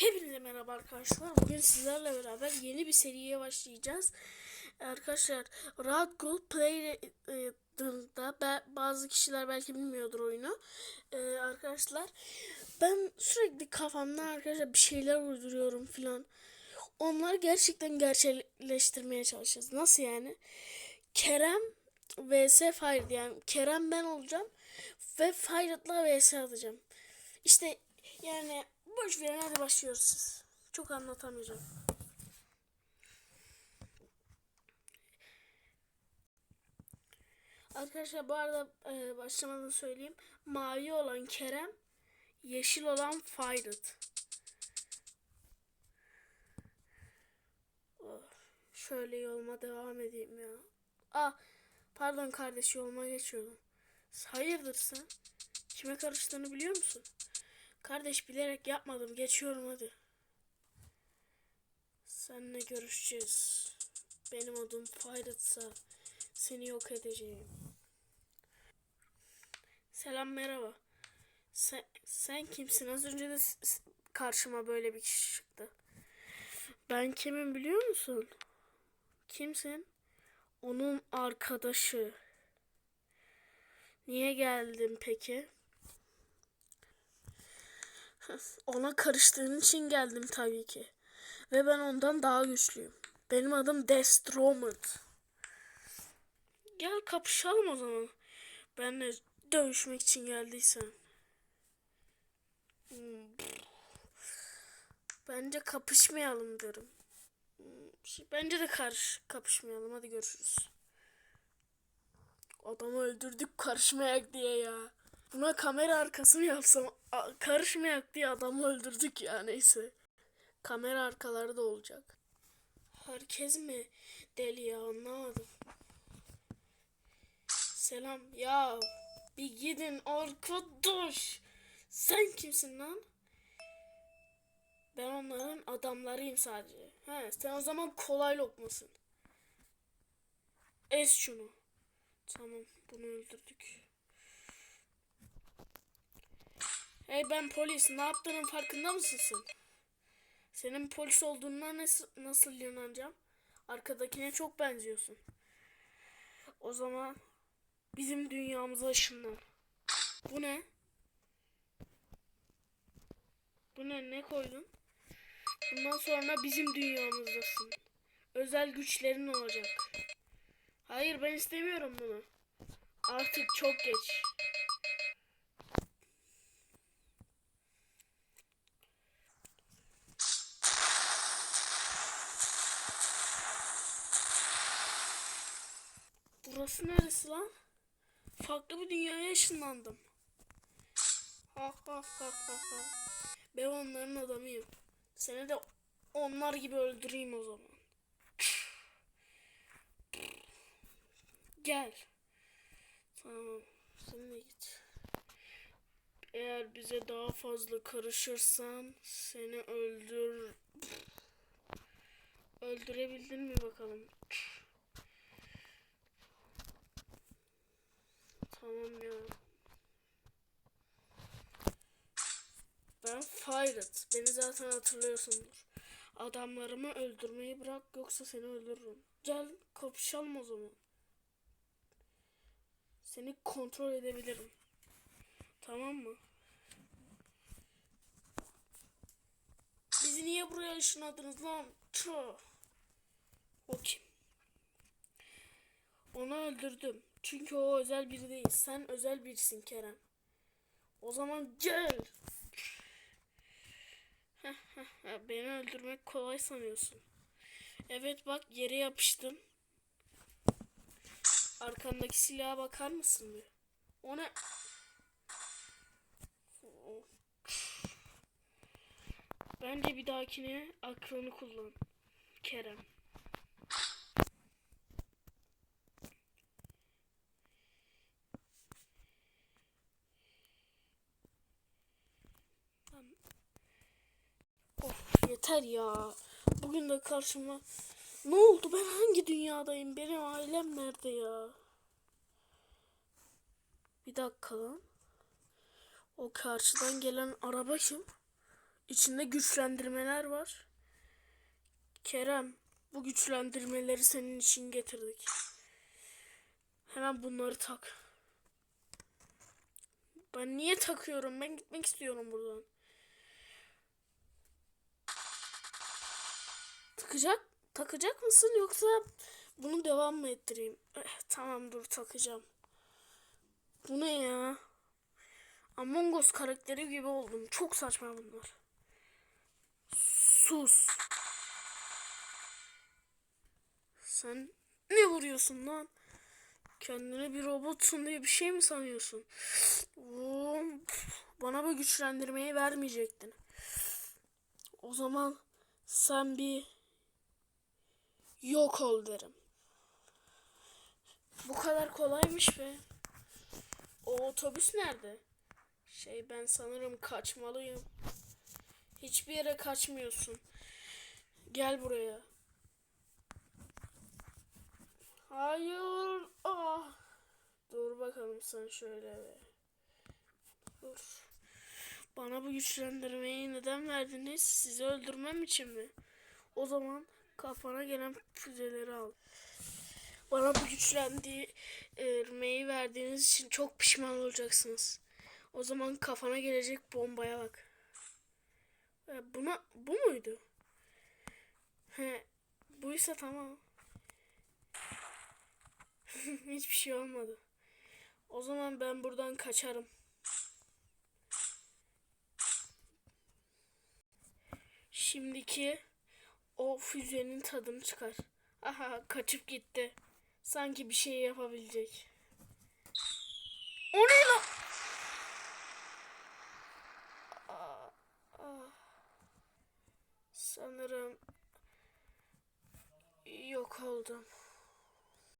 Hepinize merhaba arkadaşlar. Bugün sizlerle beraber yeni bir seriye başlayacağız. Arkadaşlar Rahat Gold Play'da bazı kişiler belki bilmiyordur oyunu. Ee, arkadaşlar ben sürekli kafamda arkadaşlar bir şeyler uyduruyorum filan. Onları gerçekten gerçekleştirmeye çalışacağız. Nasıl yani? Kerem vs Fire yani Kerem ben olacağım ve Fire'la vs atacağım. İşte yani boş verin hadi başlıyoruz siz. Çok anlatamayacağım. Arkadaşlar bu arada e, başlamadan söyleyeyim. Mavi olan Kerem, yeşil olan Fired. Oh, şöyle yoluma devam edeyim ya. Ah, pardon kardeş yoluma geçiyordum. Hayırdır sen? Kime karıştığını biliyor musun? Kardeş bilerek yapmadım. Geçiyorum hadi. Seninle görüşeceğiz. Benim adım Firet'sa seni yok edeceğim. Selam merhaba. Sen, sen kimsin? Az önce de karşıma böyle bir kişi çıktı. Ben kimim biliyor musun? Kimsin? Onun arkadaşı. Niye geldin peki? Ona karıştığın için geldim tabii ki. Ve ben ondan daha güçlüyüm. Benim adım Destromid. Gel kapışalım o zaman. Benle dövüşmek için geldiysen. Bence kapışmayalım derim. Bence de karış kapışmayalım. Hadi görüşürüz. Adamı öldürdük karışmayak diye ya. Buna kamera arkası mı yapsam? Karışmayak diye adamı öldürdük ya neyse. Kamera arkaları da olacak. Herkes mi deli ya anlamadım. Selam ya bir gidin arkadaş. Sen kimsin lan? Ben onların adamlarıyım sadece. He, sen o zaman kolay lokmasın. Ez şunu. Tamam bunu öldürdük. Hey ben polis. Ne yaptığının farkında mısın sen? Senin polis olduğuna nasıl, nasıl inanacağım? Arkadakine çok benziyorsun. O zaman bizim dünyamıza ışınlan. Bu ne? Bu ne? Ne koydun? Bundan sonra bizim dünyamızdasın. Özel güçlerin olacak. Hayır ben istemiyorum bunu. Artık çok geç. Burası neresi lan? Farklı bir dünyaya ışınlandım. Ha ha ha ha ha. Ben onların adamıyım. Seni de onlar gibi öldüreyim o zaman. Gel. Tamam. Sen de git. Eğer bize daha fazla karışırsan seni öldür... Öldürebildin mi bakalım? Ya. Ben Firet. Beni zaten hatırlıyorsundur. Adamlarımı öldürmeyi bırak yoksa seni öldürürüm. Gel kapışalım o zaman. Seni kontrol edebilirim. Tamam mı? Bizi niye buraya ışınladınız lan? Tüh. O kim? Onu öldürdüm. Çünkü o özel biri değil. Sen özel birisin Kerem. O zaman gel. Beni öldürmek kolay sanıyorsun. Evet bak yere yapıştım. Arkandaki silaha bakar mısın bir? O ne? Bence bir dahakine akronu kullan. Kerem. Yeter ya. Bugün de karşıma ne oldu ben hangi dünyadayım? Benim ailem nerede ya? Bir dakika lan. O karşıdan gelen araba kim? içinde güçlendirmeler var. Kerem, bu güçlendirmeleri senin için getirdik. Hemen bunları tak. Ben niye takıyorum? Ben gitmek istiyorum buradan. Takacak, takacak mısın yoksa bunu devam mı ettireyim? Eh, tamam dur takacağım. Bu ne ya? Among Us karakteri gibi oldum. Çok saçma bunlar. Sus. Sen ne vuruyorsun lan? Kendini bir robotsun diye bir şey mi sanıyorsun? Bana bu güçlendirmeyi vermeyecektin. O zaman sen bir yok ol derim. Bu kadar kolaymış be. O otobüs nerede? Şey ben sanırım kaçmalıyım. Hiçbir yere kaçmıyorsun. Gel buraya. Hayır. Ah. Dur bakalım sen şöyle be. Dur. Bana bu güçlendirmeyi neden verdiniz? Sizi öldürmem için mi? O zaman kafana gelen füzeleri al. Bana bu güçlendirmeyi verdiğiniz için çok pişman olacaksınız. O zaman kafana gelecek bombaya bak. E, Buna bu muydu? He, buysa tamam. Hiçbir şey olmadı. O zaman ben buradan kaçarım. Şimdiki o füzenin tadını çıkar. Aha kaçıp gitti. Sanki bir şey yapabilecek. O ne lan? Sanırım yok oldum.